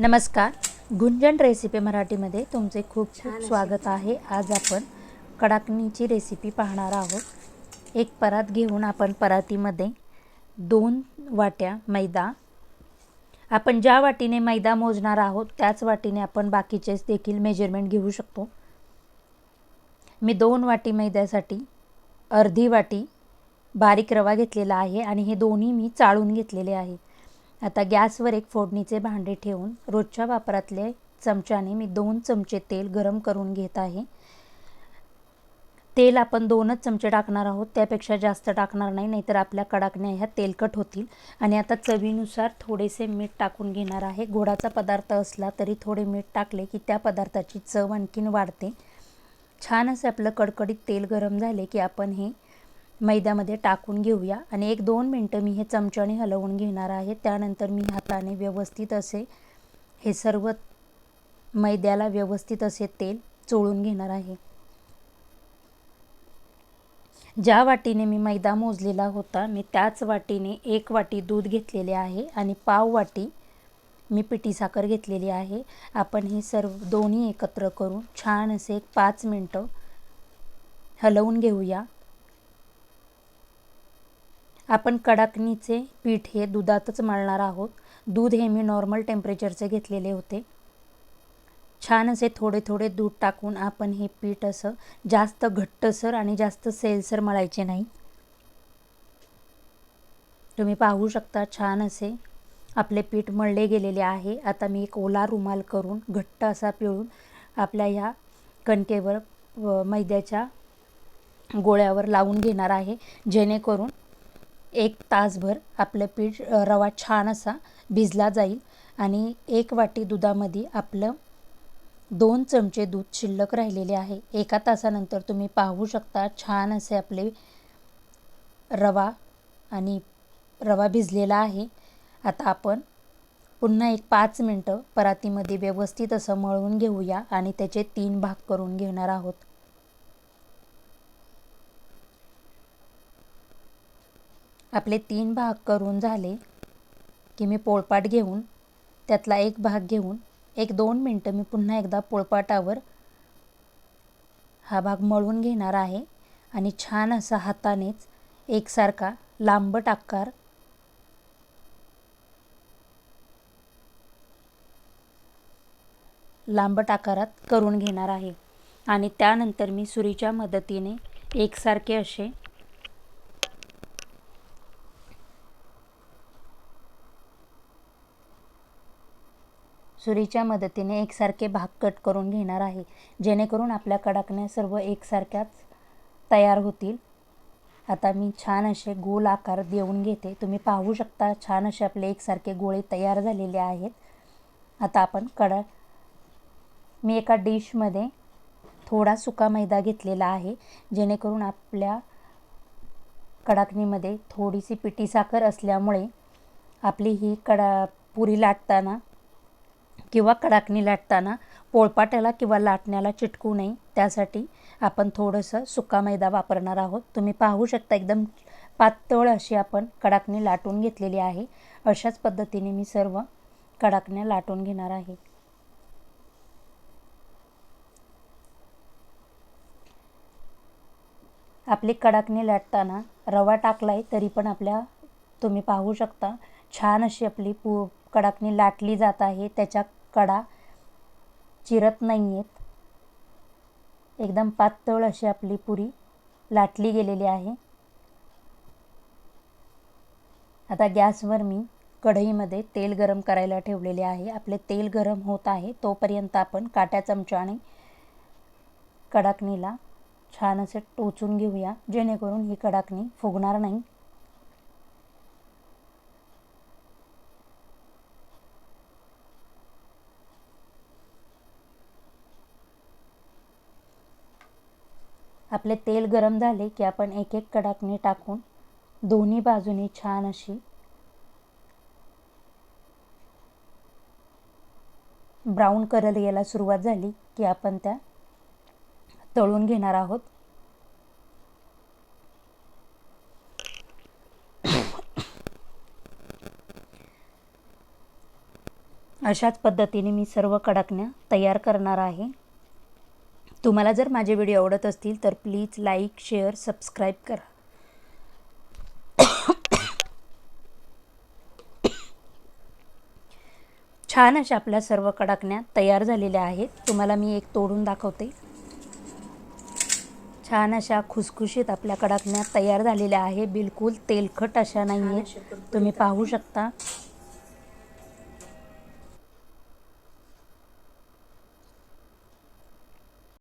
नमस्कार. गुंजन रेसिपी मराठीमध्ये तुमचे खूप खूप स्वागत आहे. आज आपण कडाकणीची रेसिपी पाहणार आहोत. एक परात घेऊन आपण परातीमध्ये दोन वाट्या मैदा. आपण ज्या वाटीने मैदा मोजणार आहोत त्याच वाटीने आपण बाकीचेच देखील मेजरमेंट घेऊ शकतो. मी दोन वाटी मैद्यासाठी अर्धी वाटी बारीक रवा घेतलेला आहे आणि हे दोन्ही मी चाळून घेतलेले आहे आता गॅसवर एक फोडणीचे भांडे ठेवून रोजच्या वापरातले चमच्याने मी दोन चमचे तेल गरम करून घेत आहे. तेल आपण दोनच चमचे टाकणार आहोत त्यापेक्षा जास्त टाकणार नाही नाहीतर आपल्या कडाकण्या ह्या तेलकट होतील. आणि आता चवीनुसार थोडेसे मीठ टाकून घेणार आहे. गोडाचा पदार्थ असला तरी थोडे मीठ टाकले की त्या पदार्थाची चव आणखीन वाढते. छान असे आपलं कडकडीत तेल गरम झाले की आपण हे मैद्यामध्ये टाकून घेऊया. आणि एक दोन मिनटं मी हे चमच्याने हलवून घेणार आहे. त्यानंतर मी हाताने व्यवस्थित असे हे सर्व मैद्याला व्यवस्थित असे तेल चोळून घेणार आहे. ज्या वाटीने मी मैदा मोजलेला होता मी त्याच वाटीने एक वाटी दूध घेतलेले आहे आणि पाव वाटी मी पिठी साखर घेतलेली आहे. आपण हे सर्व दोन्ही एकत्र करून छान असे एक पाच मिनटं हलवून घेऊया. आपण कडाकणीचे पीठ हे दुधातच मळणार आहोत. दूध हे मी नॉर्मल टेम्परेचरचे घेतलेले होते. छान असे थोडे थोडे दूध टाकून आपण हे पीठ असं जास्त घट्टसर आणि जास्त सेलसर मळायचे नाही. तुम्ही पाहू शकता छान असे आपले पीठ मळले गेलेले आहे. आता मी एक ओला रुमाल करून घट्ट असा पिळून आपल्या ह्या कणकेवर मैद्याच्या गोळ्यावर लावून घेणार आहे. जेणेकरून एक तासभर आपलं पीठ रवा छान असा भिजला जाईल आणि एक वाटी दुधामध्ये आपलं दोन चमचे दूध शिल्लक राहिलेले आहे. एका तासानंतर तुम्ही पाहू शकता छान असे आपले रवा आणि रवा भिजलेला आहे. आता आपण पुन्हा एक पाच मिनटं परातीमध्ये व्यवस्थित असं मळून घेऊया आणि त्याचे तीन भाग करून घेणार आहोत. आपले तीन भाग करून झाले की मी पोळपाट घेऊन त्यातला एक भाग घेऊन एक दोन मिनटं मी पुन्हा एकदा पोळपाटावर हा भाग मळून घेणार आहे आणि छान असा हातानेच एकसारखा लांबट आकार लांबट आकारात करून घेणार आहे. आणि त्यानंतर मी सुरीच्या मदतीने एकसारखे असे सुरीच्या मदतीने एकसारखे भाग कट करून घेणार आहे. जेणेकरून आपल्या कडाकण्या सर्व एकसारख्याच तयार होतील. आता मी छान असे गोल आकार देऊन घेते. तुम्ही पाहू शकता छान असे आपले एकसारखे गोळे तयार झालेले आहेत. आता आपण कडा मी एका डिशमध्ये थोडा सुका मैदा घेतलेला आहे. जेणेकरून आपल्या कडाकणीमध्ये थोडीशी पिठी साखर असल्यामुळे आपली ही कडा पुरी लाटताना किंवा कडाकणी लाटताना पोळपाट्याला किंवा लाटण्याला चिटकू नये. त्यासाठी आपण थोडंसं सुका मैदा वापरणार आहोत. तुम्ही पाहू शकता एकदम पातळ अशी आपण कडाकणी लाटून घेतलेली आहे. अशाच पद्धतीने मी सर्व कडाकण्या लाटून घेणार आहे. आपली कडाकणी लाटताना रवा टाकलाय तरी पण आपल्या तुम्ही पाहू शकता छान अशी आपली पू कडाकणी लाटली जात आहे. त्याच्या कडा चिरत नाही आहेत एकदम पातळ अशी आपली पुरी लाटली गेलेली आहे. आता गॅसवर मी कढईमध्ये तेल गरम करायला ठेवलेले आहे. आपले तेल गरम होत आहे तोपर्यंत आपण काट्या चमच्याने कडाकणीला छान असे टोचून घेऊया. जेणेकरून ही कडाकणी फुगणार नाही. आपले तेल गरम झाले की आपण एक एक कडाकणी टाकून दोन्ही बाजूनी छान अशी ब्राऊन कलर यायला सुरुवात झाली की आपण त्या तळून घेणार आहोत. अशाच पद्धतीने मी सर्व कडकण्या तयार करणार आहे. तुम्हाला जर माझे व्हिडिओ आवडत असतील तर प्लीज लाईक शेअर सबस्क्राईब करा. छान अशा आपल्या सर्व कडाकण्या तयार झालेल्या आहेत. तुम्हाला मी एक तोडून दाखवते. छान अशा खुसखुशीत आपल्या कडाकण्या तयार झालेल्या आहे. बिलकुल तेलखट अशा नाही आहेत तुम्ही पाहू शकता.